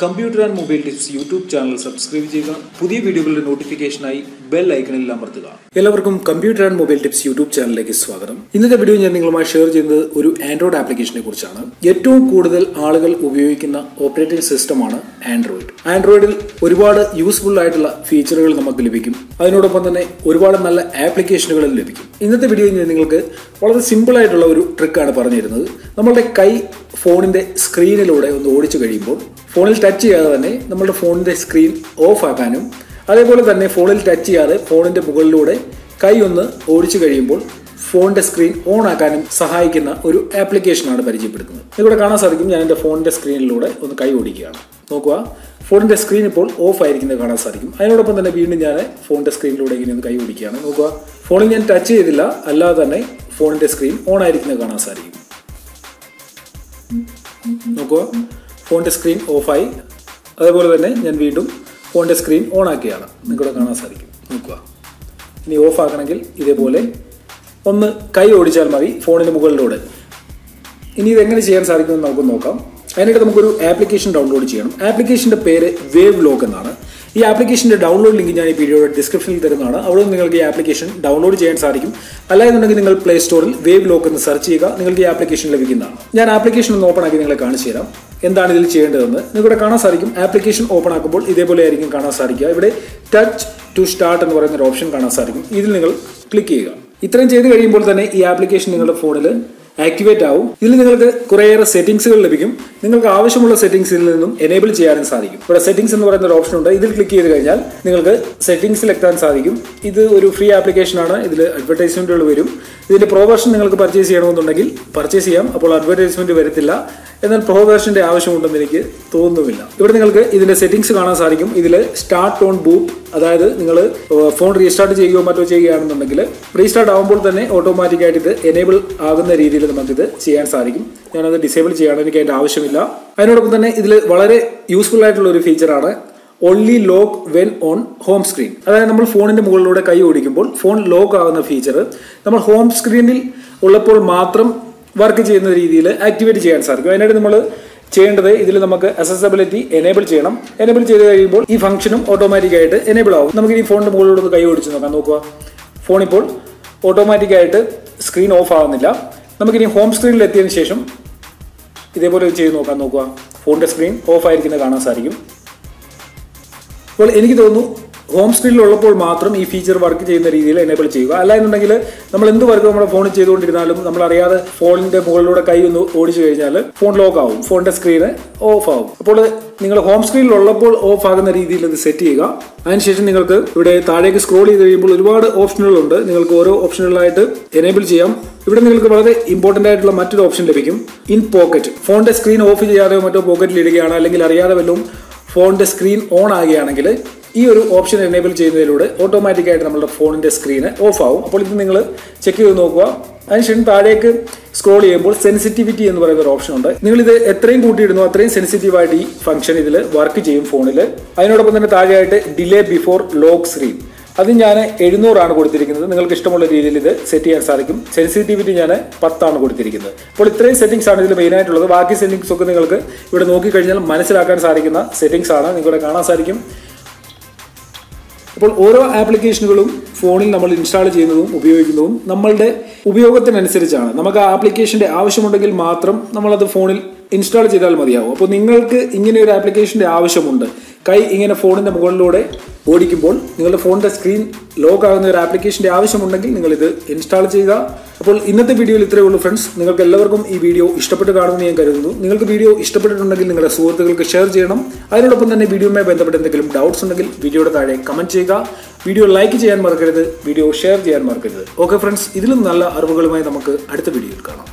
Computer and mobile tips YouTube channel subscribe ചെയ്യുക. പുതിയ വീഡിയോകളുടെ നോട്ടിഫിക്കേഷനായി ബെൽ ഐക്കണിൽ അമർത്തുക എല്ലാവർക്കും computer and mobile tips YouTube ചാനലിലേക്ക് സ്വാഗതം. ഇന്നത്തെ വീഡിയോ ഞാൻ നിങ്ങളുമായി ഷെയർ ചെയ്യുന്നത് ഒരു ആൻഡ്രോയിഡ് ആപ്ലിക്കേഷനെ കുറിച്ചാണ്. ഏറ്റവും കൂടുതൽ ആളുകൾ ഉപയോഗിക്കുന്ന ഓപ്പറേറ്റിംഗ് സിസ്റ്റമാണ് ആൻഡ്രോയിഡ്. ആൻഡ്രോയിഡിൽ ഒരുപാട് യൂസ്ഫുൾ ആയിട്ടുള്ള ഫീച്ചറുകൾ നമുക്ക് ലഭിക്കും. അതിനോടൊപ്പം തന്നെ ഒരുപാട് നല്ല ആപ്ലിക്കേഷനുകളും ലഭിക്കും. ഇന്നത്തെ വീഡിയോയിൽ ഞാൻ നിങ്ങൾക്ക് വളരെ സിമ്പിൾ ആയിട്ടുള്ള ഒരു ട്രിക്കാണ് പറഞ്ഞു തരുന്നത് നമ്മളുടെ കൈ ഫോണിന്റെ സ്ക്രീനിലൂടെ ഒന്ന് ഓടിച്ചു കഴിയുമ്പോൾ ഫോണിൽ ടച്ച് ചെയ്യാതെ തന്നെ നമ്മുടെ ഫോണിന്റെ സ്ക്രീൻ ഓഫ് ആക്കാനും അതേപോലെ തന്നെ ഫോണിൽ ടച്ച് ചെയ്യാതെ ഫോണിന്റെ മുകളിലൂടെ കൈ ഒന്ന് ഓടിച്ചു കഴിയുമ്പോൾ ഫോണിന്റെ സ്ക്രീൻ ഓൺ ആക്കാനും സഹായിക്കുന്ന ഒരു ആപ്ലിക്കേഷനാണ് പരിചയപ്പെടുത്തുന്നത്. ഇതിലൂടെ കാണാൻ സാധിക്കും ഞാൻ എന്റെ ഫോണിന്റെ സ്ക്രീനിലൂടെ ഒന്ന് കൈ ഓടിക്കുകയാണ്. നോക്കുക ഫോണിന്റെ സ്ക്രീൻ ഇപ്പോൾ ഓഫ് ആയിരിക്കുന്നത് കാണാൻ സാധിക്കും. അതിനോടൊപ്പം തന്നെ വീണ്ടും ഞാൻ ഫോണിന്റെ സ്ക്രീനിലൂടെ ഇങ്ങനെ ഒന്ന് കൈ ഓടിക്കുകയാണ്. നോക്കുക ഫോണിൽ ഞാൻ ടച്ച് ചെയ്തില്ല അല്ലാതെ തന്നെ ഫോണിന്റെ സ്ക്രീൻ ഓൺ ആയിരിക്കുന്നത് കാണാൻ സാധിക്കും. നോക്കുക ഫോണിന്റെ സ്ക്രീൻ ഓഫായി അതേപോലെ തന്നെ ഞാൻ വീണ്ടും ഫോണിന്റെ സ്ക്രീൻ ഓൺ ആക്കിയാണ്. നിങ്ങളുടെ കാണാൻ സാധിക്കും. നോക്കുക. ഇനി ഓഫ് ആക്കണമെങ്കിൽ ഇതേപോലെ ഒന്ന് കൈ ഓടിച്ചാൽ മതി ഫോണിന് മുകളിലൂടെ. ഇനി ഇതെങ്ങനെ ചെയ്യാൻ സാധിക്കുമെന്ന് നമുക്ക് നോക്കാം. അതിനായിട്ട് നമുക്കൊരു ആപ്ലിക്കേഷൻ ഡൗൺലോഡ് ചെയ്യണം. ആപ്ലിക്കേഷന്റെ പേര് വേവ് ലോക്ക് എന്നാണ്. ഈ ആപ്ലിക്കേഷന്റെ ഡൗൺലോഡ് ലിങ്ക് ഞാൻ ഈ വീഡിയോയുടെ ഡിസ്ക്രിപ്ഷനിൽ തരുന്നതാണ്. അവിടെ നിങ്ങൾക്ക് ഈ ആപ്ലിക്കേഷൻ ഡൗൺലോഡ് ചെയ്യാൻ സാധിക്കും. അല്ലായെന്നുണ്ടെങ്കിൽ നിങ്ങൾ പ്ലേ സ്റ്റോറിൽ വേവ് ലോക്ക് എന്ന് സെർച്ച് ചെയ്യുക. നിങ്ങൾക്ക് ഈ ആപ്ലിക്കേഷൻ ലഭിക്കുന്നതാണ്. ഞാൻ ആപ്ലിക്കേഷൻ ഒന്ന് ഓപ്പൺ ആക്കി നിങ്ങളെ കാണിച്ചു തരാം. എന്താണ് ഇതിൽ ചെയ്യേണ്ടതെന്ന് നിങ്ങളുടെ കാണാൻ സാധിക്കും. ആപ്ലിക്കേഷൻ ഓപ്പൺ ആക്കുമ്പോൾ ഇതേപോലെ ആയിരിക്കും കാണാൻ സാധിക്കുക. ഇവിടെ ടച്ച് ടു സ്റ്റാർട്ട് എന്ന് പറയുന്ന ഒരു ഓപ്ഷൻ കാണാൻ സാധിക്കും. ഇതിൽ നിങ്ങൾ ക്ലിക്ക് ചെയ്യുക. ഇത്രയും ചെയ്ത് കഴിയുമ്പോൾ തന്നെ ഈ ആപ്ലിക്കേഷൻ നിങ്ങളുടെ ഫോണിൽ ആക്ടിവേറ്റ് ആവും. ഇതിൽ നിങ്ങൾക്ക് കുറേയേറെ സെറ്റിംഗ്സുകൾ ലഭിക്കും. നിങ്ങൾക്ക് ആവശ്യമുള്ള സെറ്റിംഗ്സിൽ നിന്നും എനേബിൾ ചെയ്യാനും സാധിക്കും. ഇവിടെ സെറ്റിംഗ്സ് എന്ന് പറയുന്ന ഒരു ഓപ്ഷൻ ഉണ്ട്. ഇതിൽ ക്ലിക്ക് ചെയ്ത് കഴിഞ്ഞാൽ നിങ്ങൾക്ക് സെറ്റിംഗ്സിൽ എത്താൻ സാധിക്കും. ഇത് ഒരു ഫ്രീ ആപ്ലിക്കേഷൻ ആണ്. ഇതിൽ അഡ്വർടൈസ്മെന്റുകൾ വരും. ഇതിന്റെ പ്രോ വെർഷൻ നിങ്ങൾക്ക് പർച്ചേസ് ചെയ്യണമെന്നുണ്ടെങ്കിൽ പർച്ചേസ് ചെയ്യാം. അപ്പോൾ അഡ്വർടൈസ്മെന്റ് വരത്തില്ല. എന്നാൽ പ്രോ വേർഷന്റെ ആവശ്യമുണ്ടെന്ന് എനിക്ക് തോന്നുന്നുമില്ല ഇവിടെ നിങ്ങൾക്ക് ഇതിന്റെ സെറ്റിംഗ്സ് കാണാൻ സാധിക്കും. ഇതിൽ സ്റ്റാർട്ട് ഓൺ ബൂട്ട് അതായത് നിങ്ങൾ ഫോൺ റീസ്റ്റാർട്ട് ചെയ്യുകയോ മറ്റോ ചെയ്യുകയാണെന്നുണ്ടെങ്കിൽ റീസ്റ്റാർട്ട് ആകുമ്പോൾ തന്നെ ഓട്ടോമാറ്റിക്കായിട്ട് ഇത് എനേബിൾ ആകുന്ന രീതിയിൽ നമുക്കിത് ചെയ്യാൻ സാധിക്കും. ഞാനത് ഡിസേബിൾ ചെയ്യാണ് എനിക്ക് അതിന്റെ ആവശ്യമില്ല. അതിനോടൊപ്പം തന്നെ ഇതിൽ വളരെ യൂസ്ഫുൾ ആയിട്ടുള്ള ഒരു ഫീച്ചറാണ് only lock when on home screen അതായത് നമ്മൾ ഫോണിന്റെ മുകളിലൂടെ കൈ ഓടിക്കുമ്പോൾ ഫോൺ ലോക്ക് ആകുന്ന ഫീച്ചർ നമ്മൾ ഹോം സ്ക്രീനിൽ ഉള്ളപ്പോൾ മാത്രം വർക്ക് ചെയ്യുന്ന രീതിയിൽ ആക്ടിവേറ്റ് ചെയ്യാൻ സാധിക്കും. അതിനായിട്ട് നമ്മൾ ചെയ്യേണ്ടത് ഇതിൽ നമുക്ക് അസസബിലിറ്റി എനേബിൾ ചെയ്യണം. എനേബിൾ ചെയ്ത് കഴിയുമ്പോൾ ഈ ഫംഗ്ഷനും ഓട്ടോമാറ്റിക് ആയിട്ട് എനേബിൾ ആവും. നമുക്ക് ഈ ഫോണിന്റെ മുകളിലൂടെ കൈ ഓടിച്ച് നോക്കാം. നോക്കുക. ഫോൺ ഇപ്പോൾ ഓട്ടോമാറ്റിക് ആയിട്ട് സ്ക്രീൻ ഓഫ് ആവുന്നില്ല. നമുക്കിനി ഹോം സ്ക്രീനിൽ എത്തിയതിനു ശേഷം ഇതേപോലെ ചെയ്ത് നോക്കാൻ നോക്കുക. ഫോണിന്റെ സ്ക്രീൻ ഓഫ് ആയിരിക്കുന്നത് കാണാൻ സാധിക്കും. അപ്പോൾ എനിക്ക് തോന്നുന്നു ഹോം സ്ക്രീനിൽ ഉള്ളപ്പോൾ മാത്രം ഈ ഫീച്ചർ വർക്ക് ചെയ്യുന്ന രീതിയിൽ എനേബിൾ ചെയ്യുക. അല്ലാന്നുണ്ടെങ്കിൽ നമ്മൾ എന്ത് വർക്ക് നമ്മുടെ ഫോണിൽ ചെയ്തുകൊണ്ടിരുന്നാലും നമ്മൾ അറിയാതെ ഫോണിന്റെ മുകളിലൂടെ കൈ ഒന്ന് ഓടിച്ചു കഴിഞ്ഞാൽ ഫോൺ ലോക്ക് ആവും. ഫോണിന്റെ സ്ക്രീന് ഓഫ് ആവും. അപ്പോൾ നിങ്ങൾ ഹോം സ്ക്രീനിൽ ഉള്ളപ്പോൾ ഓഫ് ആകുന്ന രീതിയിൽ ഇത് സെറ്റ് ചെയ്യുക. അതിനുശേഷം നിങ്ങൾക്ക് ഇവിടെ താഴേക്ക് സ്ക്രോൾ ചെയ്ത് കഴിയുമ്പോൾ ഒരുപാട് ഓപ്ഷനുകളുണ്ട് നിങ്ങൾക്ക് ഓരോ ഓപ്ഷനുകളായിട്ട് എനേബിൾ ചെയ്യാം. ഇവിടെ നിങ്ങൾക്ക് വളരെ ഇമ്പോർട്ടന്റ് ആയിട്ടുള്ള മറ്റൊരു ഓപ്ഷൻ ലഭിക്കും. ഇൻ പോക്കറ്റ് ഫോണിന്റെ സ്ക്രീൻ ഓഫ് ചെയ്യാതെയോ മറ്റോ പോക്കറ്റിൽ ഇടുകയാണ്. അല്ലെങ്കിൽ അറിയാതെ വല്ലതും ഫോണിന്റെ സ്ക്രീൻ ഓൺ ആകുകയാണെങ്കിൽ ഈ ഒരു ഓപ്ഷൻ എനേബിൾ ചെയ്യുന്നതിലൂടെ ഓട്ടോമാറ്റിക്കായിട്ട് നമ്മുടെ ഫോണിന്റെ സ്ക്രീന് ഓഫ് ആവും. അപ്പോൾ ഇത് നിങ്ങൾ ചെക്ക് ചെയ്ത് നോക്കുക. അതിനുശേഷം താഴേക്ക് സ്ക്രോൾ ചെയ്യുമ്പോൾ സെൻസിറ്റിവിറ്റി എന്ന് പറയുന്ന ഒരു ഓപ്ഷൻ ഉണ്ട്. നിങ്ങൾ ഇത് എത്രയും കൂട്ടിയിടുന്നു അത്രയും സെൻസിറ്റീവായിട്ട് ഈ ഫംഗ്ഷൻ ഇതിൽ വർക്ക് ചെയ്യും ഫോണിൽ അതിനോടൊപ്പം തന്നെ താഴെയായിട്ട് ഡിലേ ബിഫോർ ലോക്ക് സ്ക്രീൻ അത് ഞാൻ എഴുന്നൂറാണ് കൊടുത്തിരിക്കുന്നത്. നിങ്ങൾക്ക് ഇഷ്ടമുള്ള രീതിയിൽ ഇത് സെറ്റ് ചെയ്യാൻ സാധിക്കും. സെൻസിറ്റിവിറ്റി ഞാൻ പത്താണ് കൊടുത്തിരിക്കുന്നത്. അപ്പോൾ ഇത്രയും സെറ്റിംഗ്സ് ആണ് ഇതിൽ മെയിൻ ആയിട്ടുള്ളത്. ബാക്കി സെറ്റിംഗ്സ് ഒക്കെ നിങ്ങൾക്ക് ഇവിടെ നോക്കിക്കഴിഞ്ഞാൽ മനസ്സിലാക്കാൻ സാധിക്കുന്ന സെറ്റിംഗ്സ് ആണ്. നിങ്ങളുടെ കാണാൻ സാധിക്കും. അപ്പോൾ ഓരോ ആപ്ലിക്കേഷനുകളും ഫോണിൽ നമ്മൾ ഇൻസ്റ്റാൾ ചെയ്യുന്നതും ഉപയോഗിക്കുന്നതും നമ്മളുടെ ഉപയോഗത്തിനനുസരിച്ചാണ്. നമുക്ക് ആ ആപ്ലിക്കേഷന്റെ ആവശ്യമുണ്ടെങ്കിൽ മാത്രം നമ്മളത് ഫോണിൽ ഇൻസ്റ്റാൾ ചെയ്താൽ മതിയാവും. അപ്പോൾ നിങ്ങൾക്ക് ഇങ്ങനെ ഒരു ആപ്ലിക്കേഷന്റെ ആവശ്യമുണ്ട്. കൈ ഇങ്ങനെ ഫോണിന്റെ മുകളിലൂടെ ഓടിക്കുമ്പോൾ നിങ്ങളുടെ ഫോണിന്റെ സ്ക്രീൻ ലോക്ക് ആകുന്ന ഒരു ആപ്ലിക്കേഷന്റെ ആവശ്യമുണ്ടെങ്കിൽ നിങ്ങൾ ഇത് ഇൻസ്റ്റാൾ ചെയ്യുക അപ്പോൾ ഇന്നത്തെ വീഡിയോയിൽ ഇത്രയേ ഉള്ളൂ ഫ്രണ്ട്സ്. നിങ്ങൾക്ക് എല്ലാവർക്കും ഈ വീഡിയോ ഇഷ്ടപ്പെട്ട് കാണുമെന്ന് ഞാൻ കരുതുന്നു. നിങ്ങൾക്ക് വീഡിയോ ഇഷ്ടപ്പെട്ടിട്ടുണ്ടെങ്കിൽ നിങ്ങളുടെ സുഹൃത്തുക്കൾക്ക് ഷെയർ ചെയ്യണം. അതിനോടൊപ്പം തന്നെ വീഡിയോയുമായി ബന്ധപ്പെട്ട് എന്തെങ്കിലും ഡൗട്ട്സ് ഉണ്ടെങ്കിൽ വീഡിയോയുടെ താഴെ കമന്റ് ചെയ്യുക. വീഡിയോ ലൈക്ക് ചെയ്യാൻ മറക്കരുത്. വീഡിയോ ഷെയർ ചെയ്യാൻ മറക്കരുത്. ഓക്കെ ഫ്രണ്ട്സ് ഇതിലും നല്ല അറിവുകളുമായി നമുക്ക് അടുത്ത വീഡിയോയിൽ കാണാം.